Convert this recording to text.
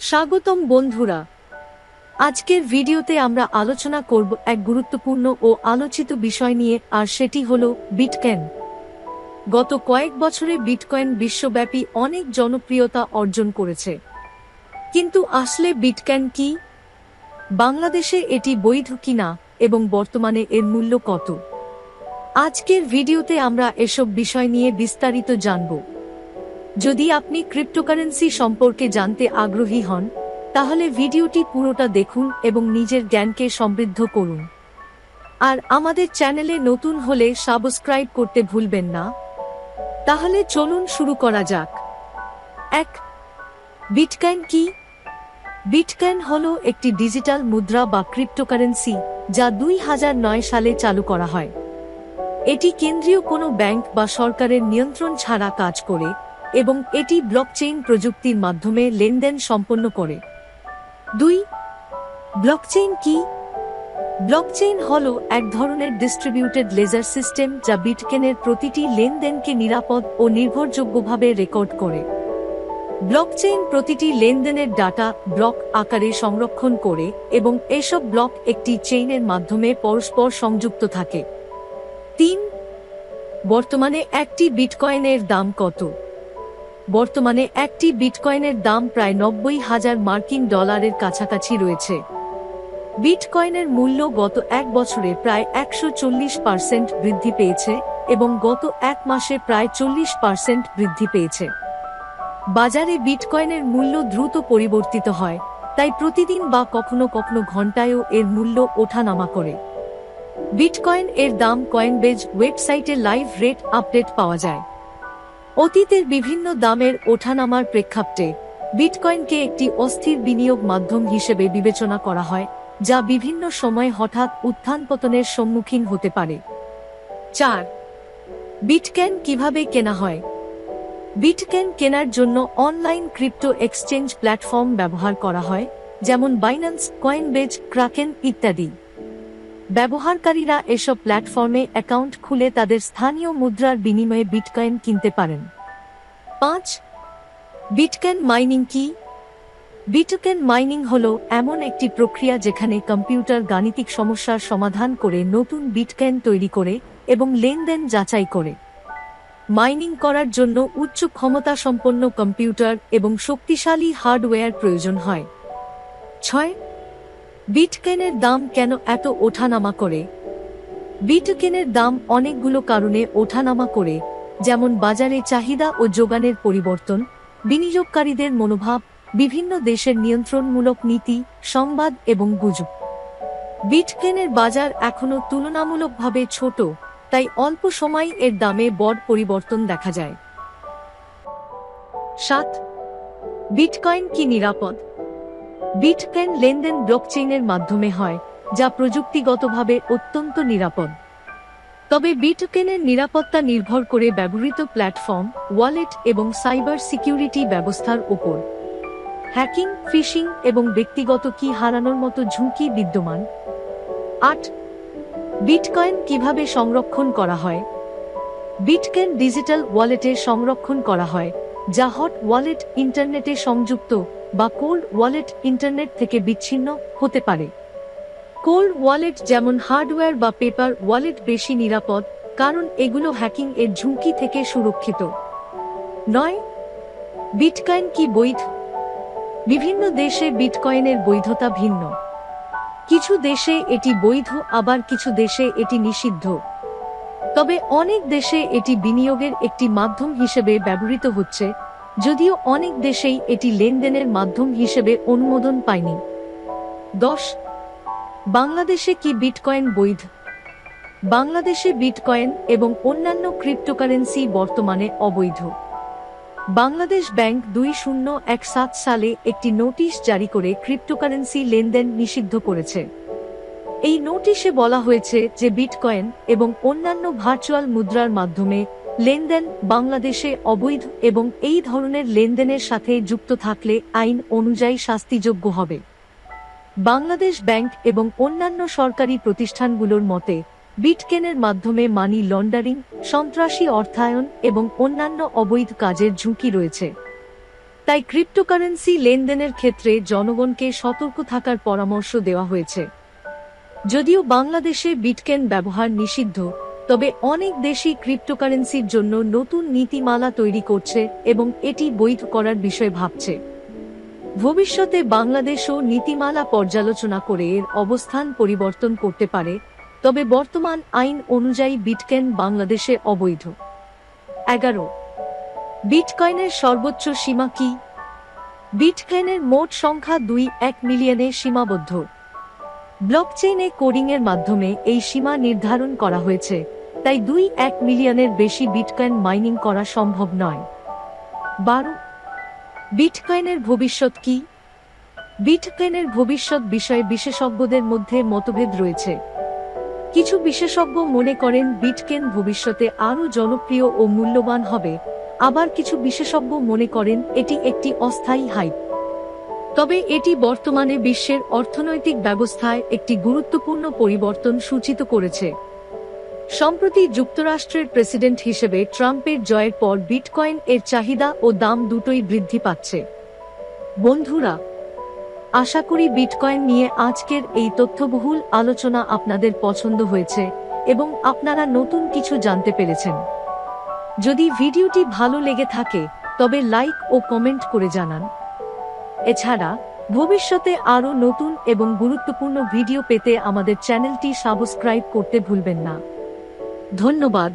স্বাগতম বন্ধুরা। আজকের ভিডিওতে আমরা আলোচনা করব এক গুরুত্বপূর্ণ ও আলোচিত বিষয় নিয়ে, আর সেটি হল বিটকয়েন। গত কয়েক বছরে বিটকয়েন বিশ্বব্যাপী অনেক জনপ্রিয়তা অর্জন করেছে। কিন্তু আসলে বিটকয়েন কি? বাংলাদেশে এটি বৈধ কিনা এবং বর্তমানে এর মূল্য কত? আজকের ভিডিওতে আমরা এসব বিষয় নিয়ে বিস্তারিত জানব। যদি আপনি ক্রিপ্টোকারেন্সি সম্পর্কে জানতে আগ্রহী হন, তাহলে ভিডিওটি পুরোটা দেখুন এবং নিজের জ্ঞানকে সমৃদ্ধ করুন। আর আমাদের চ্যানেলে নতুন হলে সাবস্ক্রাইব করতে ভুলবেন না। তাহলে চলুন শুরু করা যাক। এক, বিটকয়েন কি? বিটকয়েন হল একটি ডিজিটাল মুদ্রা বা ক্রিপ্টোকারেন্সি যা দুই হাজার নয় সালে চালু করা হয়। এটি কেন্দ্রীয় কোনো ব্যাংক বা সরকারের নিয়ন্ত্রণ ছাড়া কাজ করে। এবং এটি ব্লকচেইন প্রযুক্তির মাধ্যমে লেনদেন সম্পন্ন করে। দুই ব্লকচেইন কি? ব্লকচেইন হল এক ধরনের ডিস্ট্রিবিউটেড লেজার সিস্টেম যা বিটকেনের প্রতিটি লেনদেনকে নিরাপদ ও নির্ভরযোগ্যভাবে রেকর্ড করে। ব্লকচেইন প্রতিটি লেনদেনের ডাটা ব্লক আকারে সংরক্ষণ করে এবং এসব ব্লক একটি চেইনের মাধ্যমে পরস্পর সংযুক্ত থাকে। তিন, বর্তমানে একটি বিটকয়েনের দাম কত? বর্তমানে একটি বিটকয়েনের দাম প্রায় নব্বই হাজার মার্কিন ডলারের কাছাকাছি রয়েছে। বিটকয়েনের মূল্য গত এক বছরে প্রায় একশো চল্লিশ পার্সেন্ট বৃদ্ধি পেয়েছে এবং গত এক মাসে প্রায় চল্লিশ পার্সেন্ট বৃদ্ধি পেয়েছে। বাজারে বিটকয়েনের মূল্য দ্রুত পরিবর্তিত হয়, তাই প্রতিদিন বা কখনো কখনো ঘন্টায়ও এর মূল্য ওঠানামা করে। বিটকয়েন এর দাম কয়েনবেজ ওয়েবসাইটে লাইভ রেট আপডেট পাওয়া যায়। অতীতের বিভিন্ন দামের ওঠানামার প্রেক্ষাপটে বিটকয়েনকে একটি অস্থির বিনিয়োগ মাধ্যম হিসেবে বিবেচনা করা হয়, যা বিভিন্ন সময় হঠাৎ উত্থান পতনের সম্মুখীন হতে পারে। চার, বিটকয়েন কীভাবে কেনা হয়? বিটকয়েন কেনার জন্য অনলাইন ক্রিপ্টো এক্সচেঞ্জ প্ল্যাটফর্ম ব্যবহার করা হয়, যেমন বাইন্যান্স, কয়েনবেজ, ক্রাকেন ইত্যাদি। ব্যবহারকারীরা এসব প্ল্যাটফর্মে অ্যাকাউন্ট খুলে তাদের স্থানীয় মুদ্রার বিনিময়ে বিটকয়েন কিনতে পারেন। পাঁচ, বিটকয়েন মাইনিং কি? বিটকয়েন মাইনিং হল এমন একটি প্রক্রিয়া যেখানে কম্পিউটার গাণিতিক সমস্যার সমাধান করে নতুন বিটকয়েন তৈরি করে এবং লেনদেন যাচাই করে। মাইনিং করার জন্য উচ্চ ক্ষমতা সম্পন্ন কম্পিউটার এবং শক্তিশালী হার্ডওয়্যার প্রয়োজন হয়। ছয় বিটকয়েনের দাম কেন এত ওঠানামা করে? বিটকয়েনের দাম অনেকগুলো কারণে ওঠানামা করে, যেমন বাজারে চাহিদা ও যোগানের পরিবর্তন, বিনিয়োগকারীদের মনোভাব, বিভিন্ন দেশের নিয়ন্ত্রণমূলক নীতি, সংবাদ এবং গুজব। বিটকয়েনের বাজার এখনও তুলনামূলকভাবে ছোট, তাই অল্প সময় এর দামে বড় পরিবর্তন দেখা যায়। সাত, বিটকয়েন কি নিরাপদ? বিটকয়েন লেনদেন ব্লকচেইনের মাধ্যমে হয়, যা প্রযুক্তিগতভাবে অত্যন্ত নিরাপদ। তবে বিটকয়েনের নিরাপত্তা নির্ভর করে ব্যবহৃত প্ল্যাটফর্ম, ওয়ালেট এবং সাইবার সিকিউরিটি ব্যবস্থার উপর হ্যাকিং, ফিশিং এবং ব্যক্তিগত কি হারানোর মতো ঝুঁকি বিদ্যমান? আট, বিটকয়েন কীভাবে সংরক্ষণ করা হয়? বিটকয়েন ডিজিটাল ওয়ালেটে সংরক্ষণ করা হয়, যা হট ওয়ালেট, ইন্টারনেটে সংযুক্ত বা কোল্ড ওয়ালেট ইন্টারনেট থেকে বিচ্ছিন্ন হতে পারে। কোল্ড ওয়ালেট যেমন হার্ডওয়্যার বা পেপার ওয়ালেট বেশি নিরাপদ, কারণ এগুলো হ্যাকিং এর ঝুঁকি থেকে সুরক্ষিত। নয় বিটকয়েন কি বৈধ? বিভিন্ন দেশে বিটকয়েনের বৈধতা ভিন্ন। কিছু দেশে এটি বৈধ, আবার কিছু দেশে এটি নিষিদ্ধ। তবে অনেক দেশে এটি বিনিয়োগের একটি মাধ্যম হিসেবে ব্যবহৃত হচ্ছে যদিও অনেক দেশেই এটি লেনদেনের মাধ্যম হিসেবে অনুমোদন পায়নি। দশ, বাংলাদেশে কি বিটকয়েন বৈধ? বাংলাদেশে বিটকয়েন এবং অন্যান্য ক্রিপ্টোকারেন্সি বর্তমানে অবৈধ। বাংলাদেশ ব্যাংক দুই শূন্য এক সাত সালে একটি নোটিশ জারি করে ক্রিপ্টোকারেন্সি লেনদেন নিষিদ্ধ করেছে। এই নোটিশে বলা হয়েছে যে বিটকয়েন এবং অন্যান্য ভার্চুয়াল মুদ্রার মাধ্যমে লেনদেন বাংলাদেশে অবৈধ এবং এই ধরনের লেনদেনের সাথে যুক্ত থাকলে আইন অনুযায়ী শাস্তিযোগ্য হবে। বাংলাদেশ ব্যাংক এবং অন্যান্য সরকারি প্রতিষ্ঠানগুলোর মতে, বিটকেনের মাধ্যমে মানি লন্ডারিং, সন্ত্রাসী অর্থায়ন এবং অন্যান্য অবৈধ কাজের ঝুঁকি রয়েছে। তাই ক্রিপ্টোকারেন্সি লেনদেনের ক্ষেত্রে জনগণকে সতর্ক থাকার পরামর্শ দেওয়া হয়েছে। যদিও বাংলাদেশে বিটকেন ব্যবহার নিষিদ্ধ তবে অনেক দেশই ক্রিপ্টোকারেন্সির জন্য নতুন নীতিমালা তৈরি করছে এবং এটি বৈধ করার বিষয়ে ভাবছে। ভবিষ্যতে বাংলাদেশও নীতিমালা পর্যালোচনা করে এর অবস্থান পরিবর্তন করতে পারে, তবে বর্তমান আইন অনুযায়ী বিটকেন বাংলাদেশে অবৈধ। এগারো। বিটকয়েনের সর্বোচ্চ সীমা কি? বিটকয়েনের মোট সংখ্যা দুই এক মিলিয়নে সীমাবদ্ধ। ব্লকচেইনে কোডিংয়ের মাধ্যমে এই সীমা নির্ধারণ করা হয়েছে। তাই দুই এক মিলিয়নের বেশি বিটকয়েন মাইনিং করা সম্ভব নয়। বারো, বিটকয়েনের ভবিষ্যৎ কি? বিটকয়েনের ভবিষ্যৎ বিষয়ে বিশেষজ্ঞদের মধ্যে মতভেদ রয়েছে। কিছু বিশেষজ্ঞ মনে করেন বিটকেন ভবিষ্যতে আরও জনপ্রিয় ও মূল্যবান হবে। আবার কিছু বিশেষজ্ঞ মনে করেন এটি একটি অস্থায়ী হাইপ। তবে এটি বর্তমানে বিশ্বের অর্থনৈতিক ব্যবস্থায় একটি গুরুত্বপূর্ণ পরিবর্তন সূচিত করেছে। সম্প্রতি যুক্তরাষ্ট্রের প্রেসিডেন্ট হিসেবে ট্রাম্পের জয়ের পর বিটকয়েন এর চাহিদা ও দাম দুটোই বৃদ্ধি পাচ্ছে। বন্ধুরা, আশা করি বিটকয়েন নিয়ে আজকের এই তথ্যবহুল আলোচনা আপনাদের পছন্দ হয়েছে এবং আপনারা নতুন কিছু জানতে পেরেছেন। যদি ভিডিওটি ভালো লেগে থাকে, তবে লাইক ও কমেন্ট করে জানান। এছাড়া, ভবিষ্যতে আরও নতুন এবং গুরুত্বপূর্ণ ভিডিও পেতে আমাদের চ্যানেলটি সাবস্ক্রাইব করতে ভুলবেন না। ধন্যবাদ।